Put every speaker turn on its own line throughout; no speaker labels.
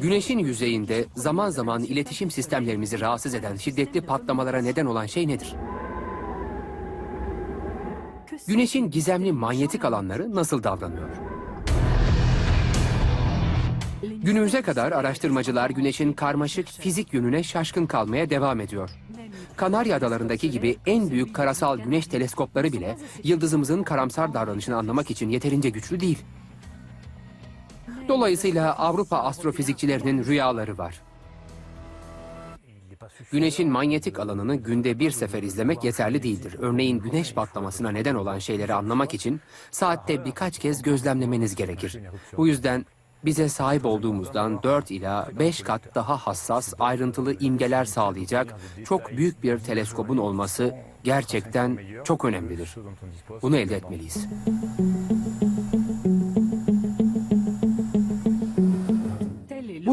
Güneşin yüzeyinde zaman zaman iletişim sistemlerimizi rahatsız eden şiddetli patlamalara neden olan şey nedir? Güneşin gizemli manyetik alanları nasıl davranıyor? Günümüze kadar araştırmacılar güneşin karmaşık fizik yönüne şaşkın kalmaya devam ediyor. Kanarya Adaları'ndaki gibi en büyük karasal güneş teleskopları bile yıldızımızın karamsar davranışını anlamak için yeterince güçlü değil. Dolayısıyla Avrupa astrofizikçilerinin rüyaları var. Güneşin manyetik alanını günde bir sefer izlemek yeterli değildir. Örneğin güneş patlamasına neden olan şeyleri anlamak için saatte birkaç kez gözlemlemeniz gerekir. Bu yüzden bize sahip olduğumuzdan 4 ila 5 kat daha hassas, ayrıntılı imgeler sağlayacak çok büyük bir teleskobun olması gerçekten çok önemlidir. Bunu elde etmeliyiz.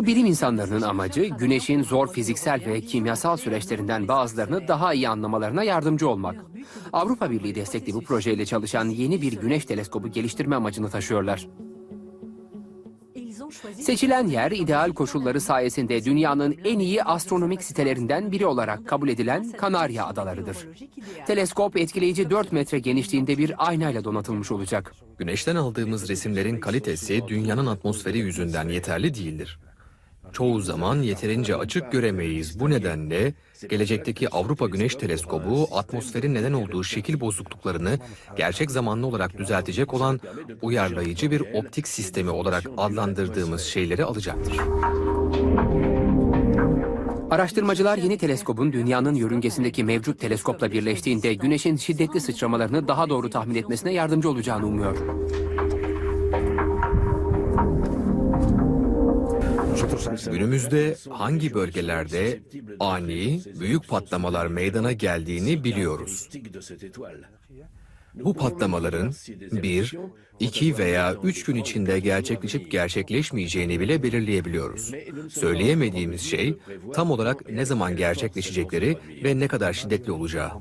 Bilim insanlarının amacı güneşin zor fiziksel ve kimyasal süreçlerinden bazılarını daha iyi anlamalarına yardımcı olmak. Avrupa Birliği destekli bu projeyle çalışan yeni bir güneş teleskobu geliştirme amacını taşıyorlar. Seçilen yer ideal koşulları sayesinde dünyanın en iyi astronomik sitelerinden biri olarak kabul edilen Kanarya Adaları'dır. Teleskop etkileyici 4 metre genişliğinde bir aynayla donatılmış olacak.
Güneşten aldığımız resimlerin kalitesi dünyanın atmosferi yüzünden yeterli değildir. Çoğu zaman yeterince açık göremeyiz. Bu nedenle gelecekteki Avrupa Güneş Teleskobu atmosferin neden olduğu şekil bozukluklarını gerçek zamanlı olarak düzeltecek olan uyarlayıcı bir optik sistemi olarak adlandırdığımız şeyleri alacaktır.
Araştırmacılar yeni teleskobun dünyanın yörüngesindeki mevcut teleskopla birleştiğinde güneşin şiddetli sıçramalarını daha doğru tahmin etmesine yardımcı olacağını umuyor.
Günümüzde hangi bölgelerde ani, büyük patlamalar meydana geldiğini biliyoruz. Bu patlamaların bir, iki veya üç gün içinde gerçekleşip gerçekleşmeyeceğini bile belirleyebiliyoruz. Söyleyemediğimiz şey tam olarak ne zaman gerçekleşecekleri ve ne kadar şiddetli olacağı.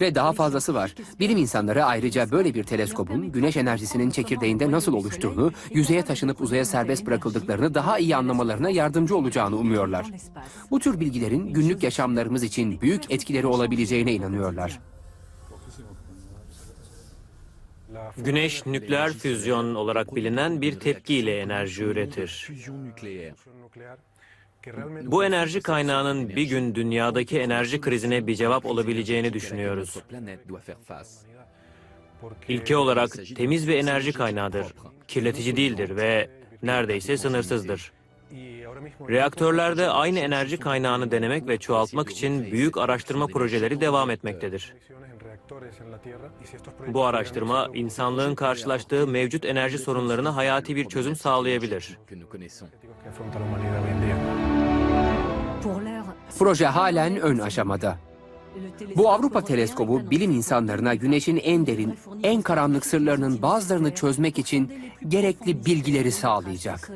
Ve daha fazlası var. Bilim insanları ayrıca böyle bir teleskobun güneş enerjisinin çekirdeğinde nasıl oluştuğunu, yüzeye taşınıp uzaya serbest bırakıldıklarını daha iyi anlamalarına yardımcı olacağını umuyorlar. Bu tür bilgilerin günlük yaşamlarımız için büyük etkileri olabileceğine inanıyorlar.
Güneş nükleer füzyon olarak bilinen bir tepkiyle enerji üretir. Bu enerji kaynağının bir gün dünyadaki enerji krizine bir cevap olabileceğini düşünüyoruz. İlke olarak temiz bir enerji kaynağıdır, kirletici değildir ve neredeyse sınırsızdır. Reaktörlerde aynı enerji kaynağını denemek ve çoğaltmak için büyük araştırma projeleri devam etmektedir. Bu araştırma, insanlığın karşılaştığı mevcut enerji sorunlarına hayati bir çözüm sağlayabilir.
Proje halen ön aşamada. Bu Avrupa teleskobu bilim insanlarına güneşin en derin, en karanlık sırlarının bazılarını çözmek için gerekli bilgileri sağlayacak.